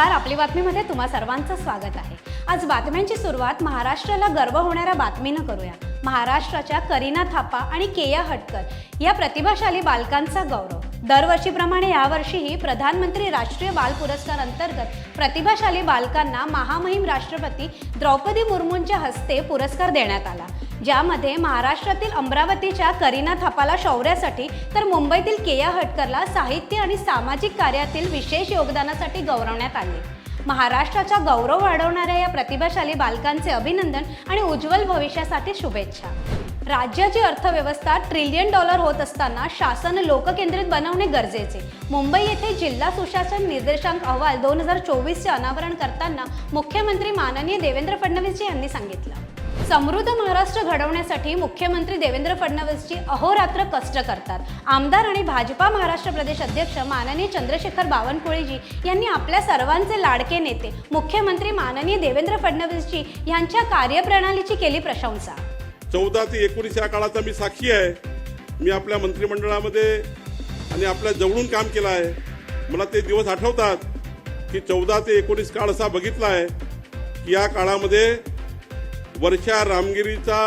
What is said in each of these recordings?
नमस्कार आपली बातमीमध्ये तुम्हा सर्वांचं स्वागत आहे. आज बातम्यांची सुरुवात महाराष्ट्राला गर्व होणाऱ्या बातमीनं करूया. महाराष्ट्राच्या करीना थापा आणि केया हटकर या प्रतिभाशाली बालकांचा गौरव. दरवर्षीप्रमाणे यावर्षीही प्रधानमंत्री राष्ट्रीय बाल पुरस्कार अंतर्गत प्रतिभाशाली बालकांना महामहिम राष्ट्रपती द्रौपदी मुर्मूंच्या हस्ते पुरस्कार देण्यात आला. ज्यामध्ये महाराष्ट्रातील अमरावतीच्या करीना थापाला शौर्यासाठी तर मुंबईतील केया हटकरला साहित्य आणि सामाजिक कार्यातील विशेष योगदानासाठी गौरवण्यात आले. महाराष्ट्राचा गौरव वाढवणाऱ्या या प्रतिभाशाली बालकांचे अभिनंदन आणि उज्ज्वल भविष्यासाठी शुभेच्छा. राज्याची अर्थव्यवस्था ट्रिलियन डॉलर होत असताना शासन लोककेंद्रित बनवणे गरजेचे. मुंबई येथे जिल्हा सुशासन निर्देशांक अहवाल दोन हजार चोवीसचे अनावरण करताना मुख्यमंत्री माननीय देवेंद्र फडणवीस यांनी सांगितलं. समृद्ध महाराष्ट्र घडवण्यासाठी मुख्यमंत्री देवेंद्र फडणवीसची अहोरात्र कष्ट करतात. आमदार आणि भाजपा महाराष्ट्र प्रदेश अध्यक्ष माननीय चंद्रशेखर बावनकुळेजी यांनी आपल्या सर्वांचे लाडके नेते मुख्यमंत्री माननीय देवेंद्र फडणवीसजी यांच्या कार्यप्रणालीची केली प्रशंसा. चौदा ते एकोणीस या काळाचा मी साक्षी आहे. मी आपल्या मंत्रिमंडळामध्ये आणि आपल्या जवळून काम केलं आहे. मला ते दिवस आठवतात की चौदा ते एकोणीस काळ असा बघितला आहे की या काळामध्ये वर्षा रामगिरीचा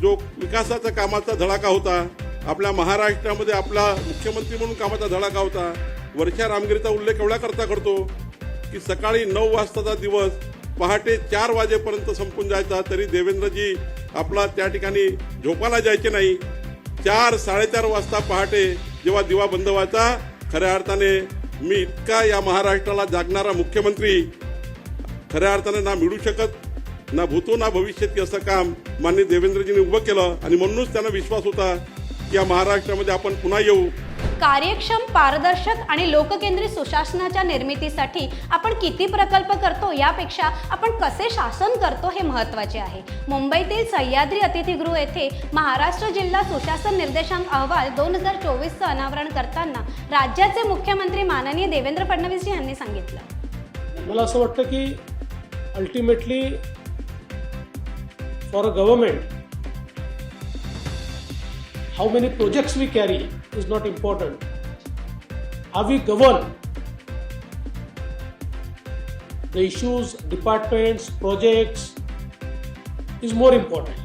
जो विकासाचा कामाचा धडाका होता आपल्या महाराष्ट्रामध्ये आपला मुख्यमंत्री म्हणून कामाचा धडाका होता वर्षा रामगिरीचा उल्लेख एवढा करता करतो की सकाळी नऊ वाजताचा दिवस पहाटे चार वाजेपर्यंत संपून जायचा तरी देवेंद्रजी आपला त्या ठिकाणी झोपायला जायचे नाही. चार साडेचार वाजता पहाटे जेव्हा दिवा बंद व्हायचा खऱ्या अर्थाने मी इतका या महाराष्ट्राला जागणारा मुख्यमंत्री खऱ्या अर्थाने ना मिळू शकत ना भूतो ना भविष्यात असं काम माननीय देवेंद्रजींनी उभं केलं. आणि म्हणूनच त्यांना विश्वास होता की या महाराष्ट्रामध्ये आपण पुन्हा येऊ. कार्यक्षम पारदर्शक आणि लोककेंद्रित सुशासनाच्या निर्मितीसाठी आपण किती प्रकल्प करतो यापेक्षा आपण कसे शासन करतो हे महत्त्वाचे आहे. मुंबईतील सह्याद्री अतिथीगृह येथे महाराष्ट्र जिल्हा सुशासन निर्देशांक अहवाल दोन हजार चोवीसचं अनावरण करताना राज्याचे मुख्यमंत्री माननीय देवेंद्र फडणवीस यांनी सांगितलं. मला असं वाटतं की ultimately for a government, how many projects we carry is not important. How we govern the issues, departments, projects is more important.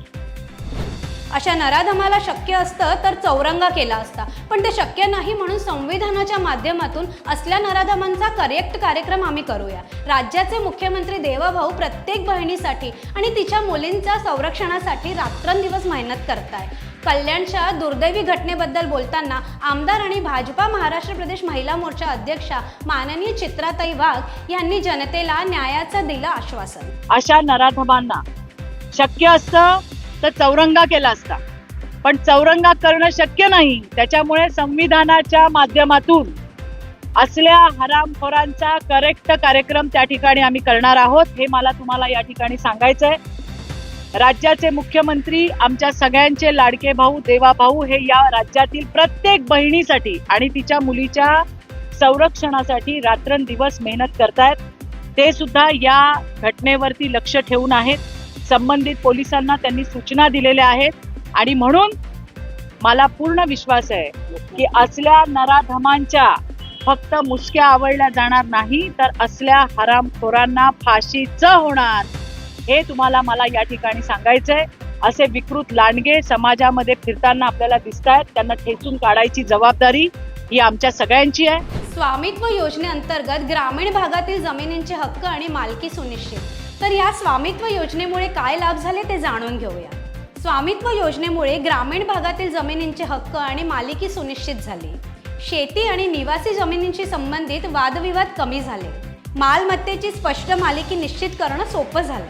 अशा नराधमाला शक्य असतं तर चौरंगा केला असता. पण ते शक्य नाही म्हणून संविधानाच्या माध्यमातून असल्या नराधमांचा करेक्ट कार्यक्रम आम्ही करूया. राज्याचे मुख्यमंत्री देवाभाऊ प्रत्येक बहिणीसाठी आणि तिच्या मुलींच्या संरक्षणासाठी रात्रंदिवस मेहनत करताय. कल्याणच्या दुर्दैवी घटनेबद्दल बोलताना आमदार आणि भाजपा महाराष्ट्र प्रदेश महिला मोर्चा अध्यक्षा माननीय चित्राताई वाघ यांनी जनतेला न्यायाचं दिलं आश्वासन. अशा नराधमांना शक्य असतं तर चौरंगा केला असता. पण चौरंगा करणं शक्य नाही. त्याच्यामुळे संविधानाच्या माध्यमातून असल्या हरामखोरांचा करेक्ट कार्यक्रम त्या ठिकाणी आम्ही करणार आहोत हे मला तुम्हाला या ठिकाणी सांगायचं आहे राज्याचे मुख्यमंत्री आमच्या सगळ्यांचे लाडके भाऊ देवा भाऊ हे या राज्यातील प्रत्येक बहिणीसाठी आणि तिच्या मुलीच्या संरक्षणासाठी रात्रंदिवस मेहनत करतायत. ते सुद्धा या घटनेवरती लक्ष ठेवून आहेत. संबंधित पोलिसांना त्यांनी सूचना दिलेल्या आहेत. आणि म्हणून मला पूर्ण विश्वास आहे की असल्या नराधमांच्या फक्त मुसक्या आवडल्या जाणार नाही तर असल्या हरामखोरांना फाशीच होणार हे तुम्हाला मला या ठिकाणी सांगायचंय असे विकृत लांडगे समाजामध्ये फिरताना आपल्याला दिसत आहेत त्यांना ठेचून काढायची जबाबदारी ही आमच्या सगळ्यांची आहे. स्वामित्व योजनेअंतर्गत ग्रामीण भागातील जमिनींचे हक्क आणि मालकी सुनिश्चित. तर या स्वामित्व योजनेमुळे काय लाभ झाले ते जाणून घेऊया. स्वामित्व योजनेमुळे ग्रामीण भागातील जमिनींचे हक्क आणि मालकी सुनिश्चित झाली. शेती आणि निवासी जमिनींशी संबंधित वादविवाद कमी झाले. मालमत्तेची स्पष्ट मालिकी निश्चित करणं सोपं झालं.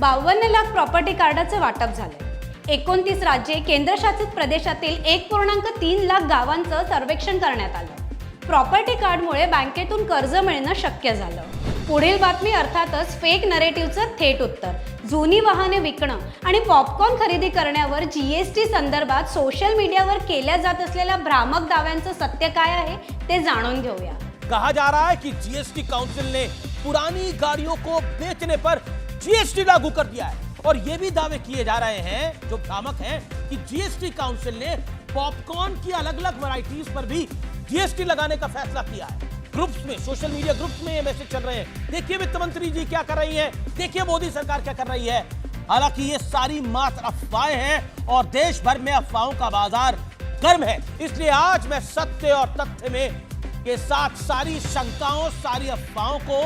बावन्न लाख प्रॉपर्टी कार्डाचं वाटप झालं. एकोणतीस राज्ये केंद्रशासित प्रदेशातील एक पूर्णांक तीन लाख गावांचं सर्वेक्षण करण्यात आलं. प्रॉपर्टी कार्डमुळे बँकेतून कर्ज मिळणं शक्य झालं. पुढील बातमी अर्थातच फेक नरेटिव्हचं थेट उत्तर. जुनी वाहने विकणं आणि पॉपकॉर्न खरेदी करण्यावर जी एस टी संदर्भात सोशल मीडियावर केल्या जात असलेल्या भ्रामक दाव्यांचं सत्य काय आहे ते जाणून घेऊया. कहा जा रहा है कि जीएसटी काउंसिल ने पुरानी गाड़ियों को बेचने पर जीएसटी लागू कर दिया है और ये भी दावे किए जा रहे हैं जो भ्रामक हैं कि जीएसटी काउंसिल ने पॉपकॉर्न की अलग अलग वैरायटीज पर भी जीएसटी लगाने का फैसला किया है। ग्रुप्स में, सोशल मीडिया ग्रुप्स में ये मैसेज चल रहे हैं। देखिए वित्त मंत्री जी क्या कर रही है। देखिए मोदी सरकार क्या कर रही है। हालाँकि ये सारी मात्र अफवाहें हैं और देश भर में अफवाहों का बाज़ार गर्म है। इसलिए आज मैं सत्य और तथ्य में के साथ सारी शंकाओं, सारी अफवाहों को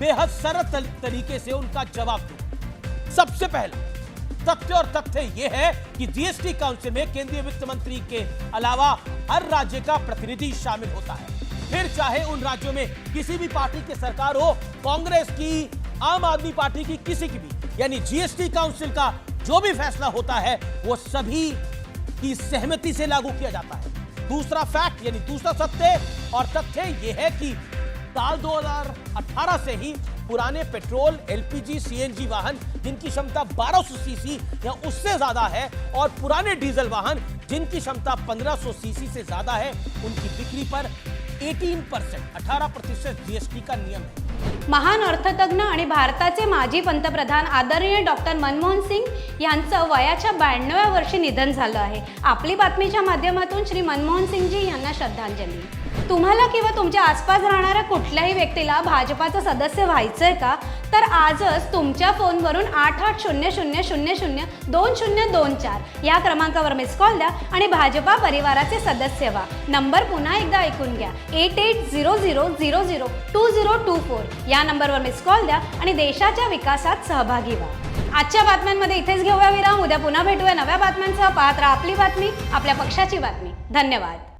बेहद सरल तरीके से उनका जवाब दू। सबसे पहले, तथ्य और तथ्य यह है कि जीएसटी काउंसिल में केंद्रीय वित्त मंत्री के अलावा हर राज्य का प्रतिनिधि शामिल होता है। फिर चाहे उन राज्यों में किसी भी पार्टी की सरकार हो, कांग्रेस की, आम आदमी पार्टी की, किसी की भी, यानी जीएसटी काउंसिल का जो भी फैसला होता है, वो सभी की सहमति से लागू किया जाता है। दूसरा फैक्ट यानी दूसरा सत्य और तथ्य यह है कि साल 2018 से ही पुराने पेट्रोल एलपीजी सीएनजी वाहन, जिनकी क्षमता 1200 सीसी या उससे ज़्यादा है, और पुराने डीजल वाहन, जिनकी क्षमता 1500 सीसी से ज़्यादा है, उनकी बिक्री पर 18 परसेंट अठारह प्रतिशत जीएसटी का नियम है महान अर्थतज्ञ आणि भारताचे माजी पंतप्रधान आदरणीय डॉक्टर मनमोहन सिंग यांचं वयाच्या ब्याण्णव्या वर्षी निधन झालं आहे. आपली बातमीच्या माध्यमातून श्री मनमोहन सिंगजी यांना श्रद्धांजली. तुम्हाला किंवा तुमच्या आसपास राहणाऱ्या कुठल्याही व्यक्तीला भाजपाचं सदस्य व्हायचंय का? तर आजच तुमच्या फोनवरून आठ आठ शून्य शून्य शून्य शून्य दोन शून्य दोन चार या क्रमांकावर मिस कॉल द्या आणि भाजपा परिवाराचे सदस्य व्हा. नंबर पुन्हा एकदा ऐकून घ्या. Eight eight zero zero zero zero two zero two four या नंबरवर मिस कॉल द्या आणि देशाच्या विकासात सहभागी व्हा. आजच्या बातम्यांमध्ये इथेच घेऊया विराम. उद्या पुन्हा भेटूया नव्या बातम्यांसह. पाहत राहा आपली बातमी आपल्या पक्षाची बातमी. धन्यवाद.